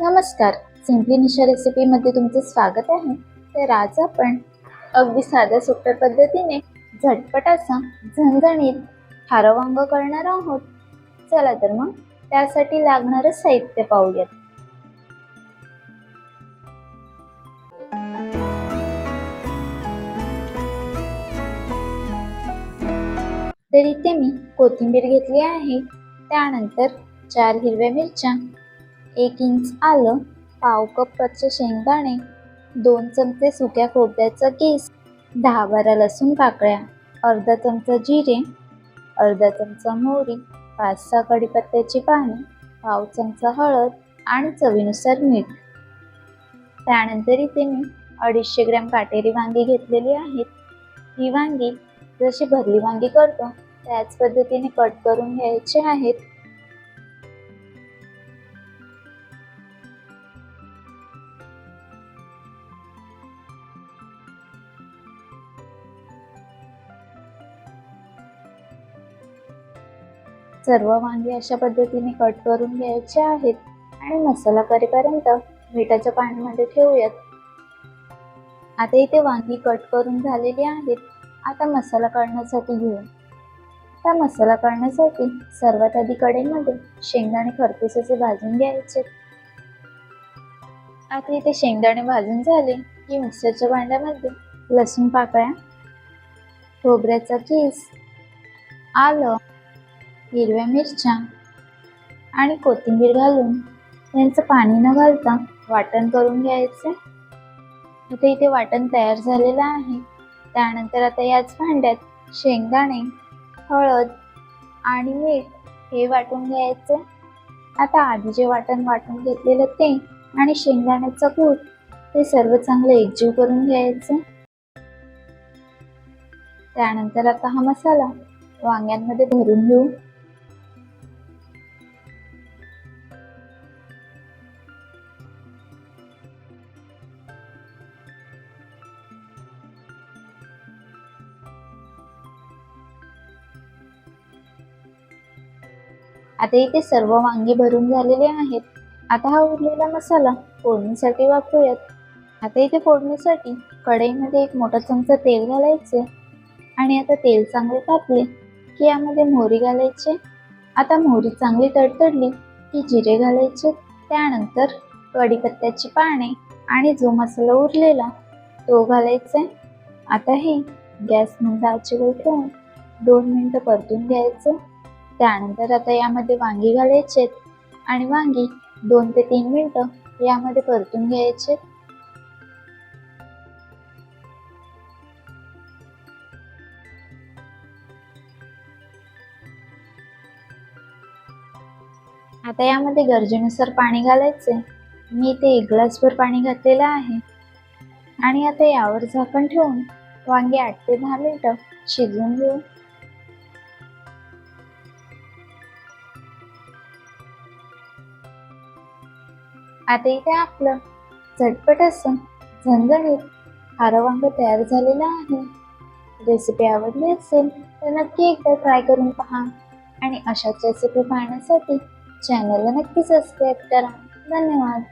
नमस्कार. सिम्पली निशा रेसिपीमध्ये तुमचे स्वागत आहे. तर आज आपण अगदी साध्या सोप्या पद्धतीने झटपट असा झणझणीत खारं करणार आहोत. चला तर मग त्यासाठी लागणारं साहित्य पाहूयात. तर इथे मी कोथिंबीर घेतली आहे. त्यानंतर चार हिरव्या मिरच्या एक इंच आलं पाव कप कच्चे शेंगदाणे दोन चमचे सुक्या खोबऱ्याचा केस दहा बारा लसूण पाकळ्या अर्धा चमचा जिरे अर्धा चमचा मोहरी पाच सहा कढीपत्त्याची पाने पाव चमचा हळद आणि चवीनुसार मीठ. त्यानंतर इथे मी अडीचशे ग्रॅम काटेरी वांगी घेतलेली आहेत. ही वांगी जशी भरली वांगी करतो त्याच पद्धतीने कट करून घ्यायचे आहेत. सर्व वांगी अशा पद्धतीने कट करून घ्यायचे आहेत आणि मसाला करेपर्यंत मिठाच्या पाण्यामध्ये ठेवूयात. आता इथे वांगी कट करून झालेली आहेत. आता मसाला करण्यासाठी घेऊ आता मसाला करण्यासाठी सर्वात आधी कडेमध्ये शेंगदाणे खरपूस असे भाजून घ्यायचे. आता इथे शेंगदाणे भाजून झाले की मिक्सरच्या भांड्यामध्ये लसूण पाकळ्या खोबऱ्याचा किस आलं हिरव्या मिरच्या आणि कोथिंबीर घालून त्यांचं पाणी न घालता वाटण करून घ्यायचे. इथे इथे वाटण तयार झालेलं आहे. त्यानंतर आता याच भांड्यात शेंगदाणे हळद आणि मीठ हे वाटून घ्यायचे. आता आधी जे वाटण वाटून घेतलेलं ते आणि शेंगदाण्याचं कूट ते सर्व चांगलं एकजीव करून घ्यायचं. त्यानंतर आता हा मसाला वांग्यांमध्ये भरून घेऊ. आता इथे सर्व वांगी भरून झालेले आहेत. आता हा उरलेला मसाला फोडणीसाठी वापरूयात. आता इथे फोडणीसाठी कढईमध्ये एक मोठा चमचा तेल घालायचे आणि आता तेल चांगले तापले की यामध्ये मोहरी घालायचे. आता मोहरी चांगली तडतडली की जिरे घालायचे. त्यानंतर कढीपत्त्याची पाने आणि जो मसाला उरलेला तो घालायचा आता हे गॅस मंद आचेवर ठेवून दोन मिनटं परतून घ्यायचं. त्यानंतर आता यामध्ये वांगी घालायचे आणि वांगी दोन ते तीन मिनटं यामध्ये परतून घ्यायचे. आता यामध्ये गरजेनुसार पाणी घालायचे. मी ते एक ग्लासभर पाणी घातलेलं आहे. आणि आता यावर झाकण ठेवून वांगी आठ ते दहा मिनटं शिजवून घेऊ. आता इथे आपलं. झटपट असं झणझणीत खारं वांग तयार झालेलं आहे. रेसिपी आवडली असेल तर नक्की एकदा ट्राय करून पहा. आणि अशाच रेसिपी पाहण्यासाठी चॅनलला नक्की सबस्क्राईब करा. धन्यवाद.